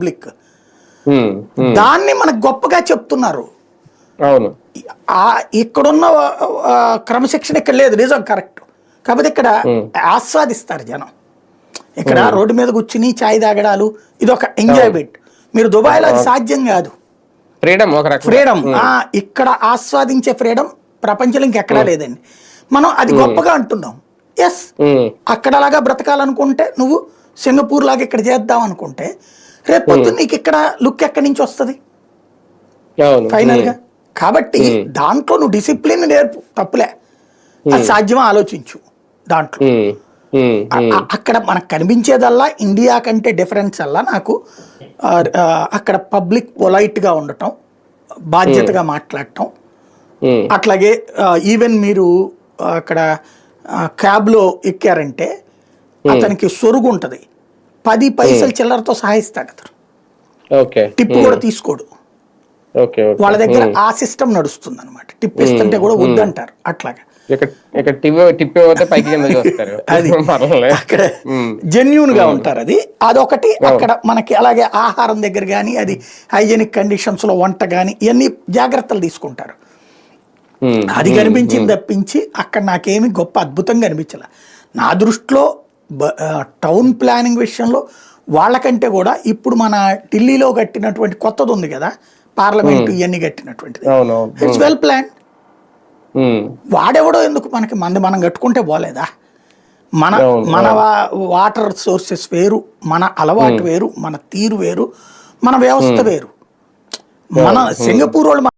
Public. దాన్ని మనకు గొప్పగా చెప్తున్నారు. అవును. ఇక్కడున్న క్రమశిక్షణ ఇక్కడ లేదు నిజం కరెక్ట్. కాకపోతే ఇక్కడ ఆస్వాదిస్తారు జనం. ఇక్కడ రోడ్డు మీద కూర్చుని చాయ్ తాగడాలు ఇది ఒక ఎంజాయ్మెంట్. మీరు దుబాయ్లో అది సాధ్యం కాదు. ఫ్రీడమ్ ఒక ఫ్రీడమ్. ఇక్కడ ఆస్వాదించే ఫ్రీడమ్ ప్రపంచంలో ఇంకెక్కడా లేదండి. మనం అది గొప్పగా అంటున్నాం. ఎస్ అక్కడలాగా బ్రతకాలనుకుంటే నువ్వు సింగపూర్ లాగా ఇక్కడ చేద్దాం అనుకుంటే రేపు పొద్దున్న నీకు ఇక్కడ లుక్ ఎక్కడి నుంచి వస్తుంది? ఫైనల్గా కాబట్టి దాంట్లో నువ్వు డిసిప్లిన్ నేర్పు. తప్పులే. అది సాధ్యమా ఆలోచించు దాంట్లో. అక్కడ మనకు కనిపించేదల్లా ఇండియా కంటే డిఫరెన్స్ అల్లా నాకు. అక్కడ పబ్లిక్ పొలైట్గా ఉండటం బాధ్యతగా మాట్లాడటం. అట్లాగే ఈవెన్ మీరు అక్కడ క్యాబ్లో ఎక్కారంటే అతనికి సొరుగు ఉంటుంది. పది పైసలు చిల్లరతో సహాయిస్తాడు అతను. ఓకే. టిప్ కూడా తీసుకోడు. వాళ్ళ దగ్గర ఆ సిస్టమ్ నడుస్తుంది అనమాట టిప్ ఇస్తుంటే కూడా వద్దంటారు అట్లాగా. జెన్యున్ గా ఉంటారు అది. అదొకటి అక్కడ మనకి అలాగే ఆహారం దగ్గర కానీ అది హైజెనిక్ కండిషన్స్లో వంట కానీ ఇవన్నీ జాగ్రత్తలు తీసుకుంటారు. అది కనిపించింది తప్పించి అక్కడ నాకేమి గొప్ప అద్భుతంగా అనిపించలే. నా దృష్టిలో టౌన్ ప్లానింగ్ విషయంలో వాళ్ళకంటే కూడా ఇప్పుడు మన ఢిల్లీలో కట్టినటువంటి కొత్తది ఉంది కదా పార్లమెంట్ ఇవన్నీ కట్టినటువంటిది. ఇట్స్ వెల్ ప్లాన్ వాడెవడో ఎందుకు మనకి మంది మనం కట్టుకుంటే పోలేదా? మన మన వాటర్ సోర్సెస్ వేరు మన అలవాటు వేరు మన తీరు వేరు మన వ్యవస్థ వేరు. మన సింగపూర్ వాళ్ళు